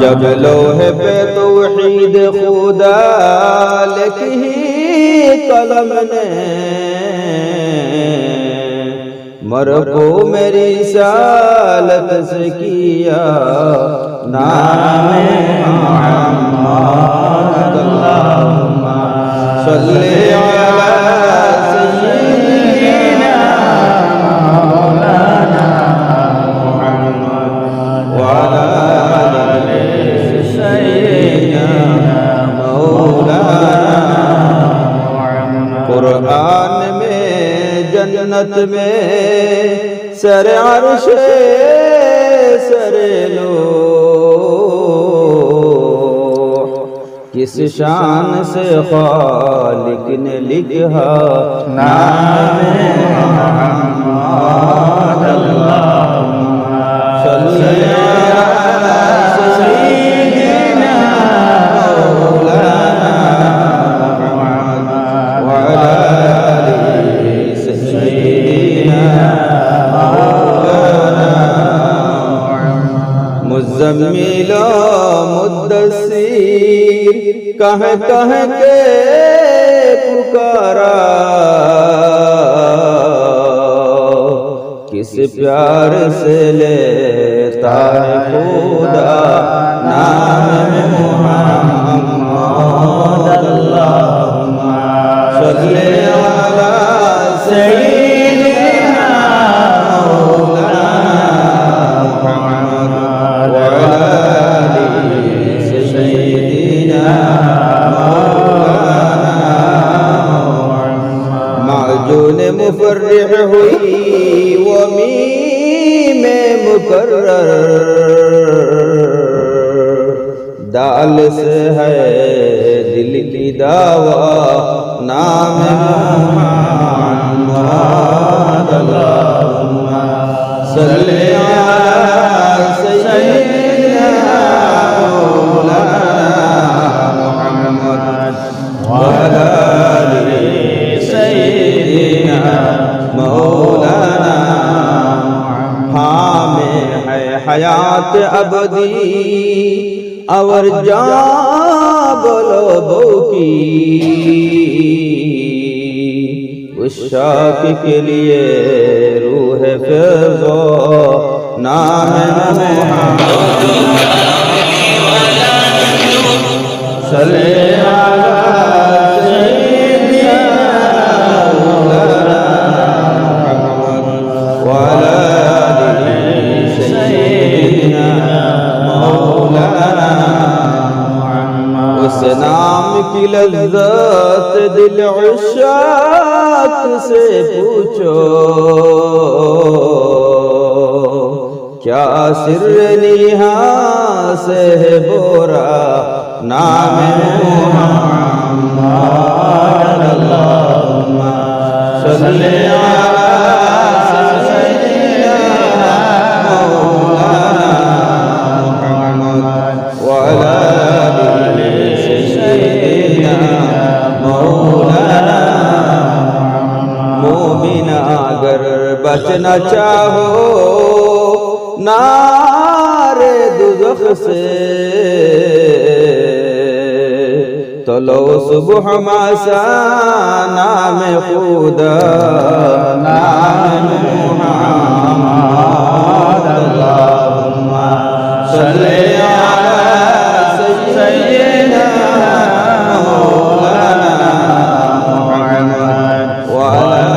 جب لوہے پہ توحید خدا لکھی قلم نے مربو میری سالت سے کیا نام جنت میں سر عرش سر لو کس شان سے خالق نے لکھا؟ نام محمد۔ مزمل مدثر کہہ کہہ کے پکارا کس پیار سے لیتا ہے خدا نام محمد اللہم صلی علی مولانا معجون مفرح ہوئی میں مقرر۔ دال سے ہے دل کی دعوی نام حیات ابدی، اور جان بولو بو کی۔ اس شاک کے لیے روح فیضو نام محمد۔ صلی علی سیدنا مولانا وعلى نام کی لذت دل عشاق سے پوچھو کیا سر نیہاں سے بورا؟ نام محمد۔ بچنا چاہو نار دوزخ سے تلو صبح ماسا نام خدا نام محمد اللهم صل Wow. Uh.